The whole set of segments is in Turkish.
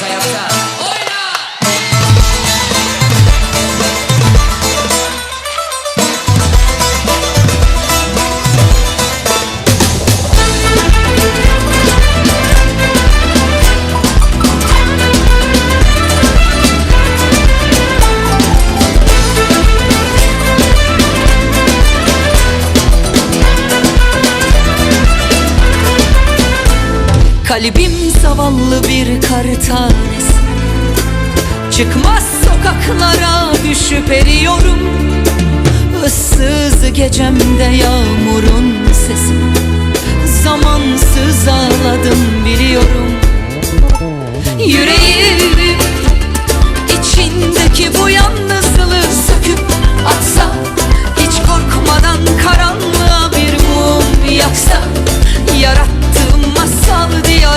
cause I Kalbim zavallı bir kar tanesi Çıkmaz sokaklara düşüp eriyorum. Issız gecemde yağmurun sesi.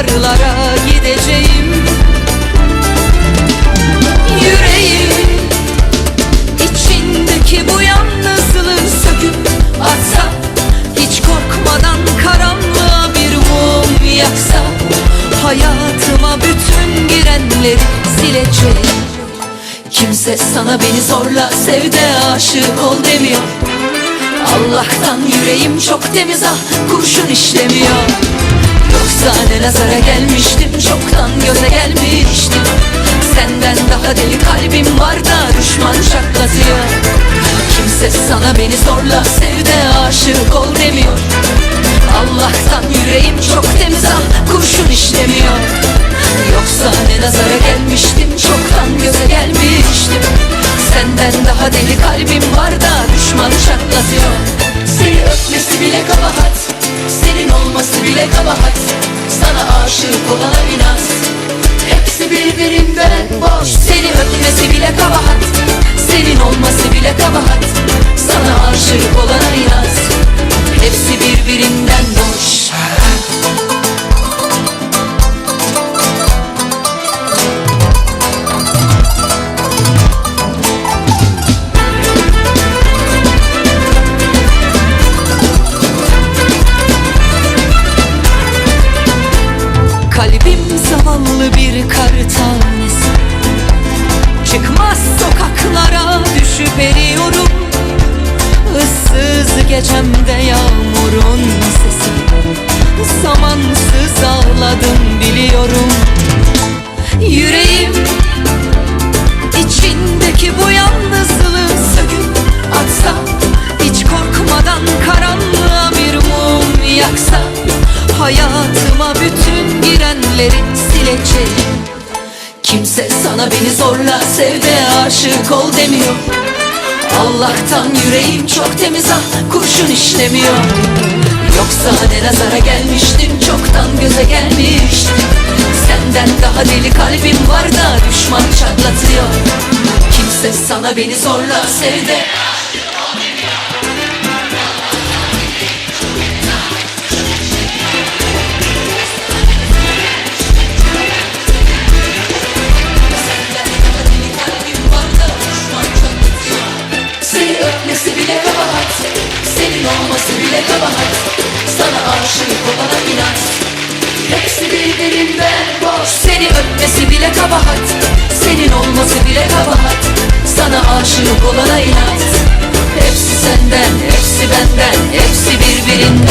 Diyarlara gideceğim. Yüreğim içindeki bu yalnızlığı söküp atsa Hiç korkmadan karanlığa bir mum yaksa Hayatıma bütün girenleri sileceğim. Kimse sana beni zorla sev de aşık ol demiyor. Allah'tan yüreğim çok temiz ah kurşun işlemiyor Yoksa ne nazara gelmiştim çoktan göze gelmiştim Senden daha deli kalbim var da düşman şaklatıyor Kimse sana beni zorla sev de aşık ol demiyor. Allah'tan yüreğim çok temiz ah kurşun işlemiyor. Yoksa ne nazara gelmiştim çoktan göze gelmiştim. Senden daha deli kalbim bile kabahat Sana aşık olana inat Hepsi birbirinden boş Seni öpmesi bile kabahat Senin olması bile kabahat Sana aşık olana inat Hepsi birbirinden gecemde yağmurun sesi. Zamansız ağladım biliyorum. Yüreğim içindeki bu yalnızlığı söküp atsa Hiç korkmadan karanlığa bir mum yaksa Hayatıma bütün girenleri sileceğim Kimse sana beni zorla sev de aşık ol demiyor Allah'tan yüreğim çok temiz ah kurşun işlemiyor. Yoksa ne nazara gelmiştim çoktan göze gelmiştim Senden daha deli kalbim var da düşman çatlatıyor. Kimse sana beni zorla sev bile kabahat Sana aşık olana inat. Hepsi birbirinden boş. Seni öpmesi bile kabahat. Senin olması bile kabahat. Sana aşık olana inat. Hepsi senden, hepsi benden, hepsi birbirinden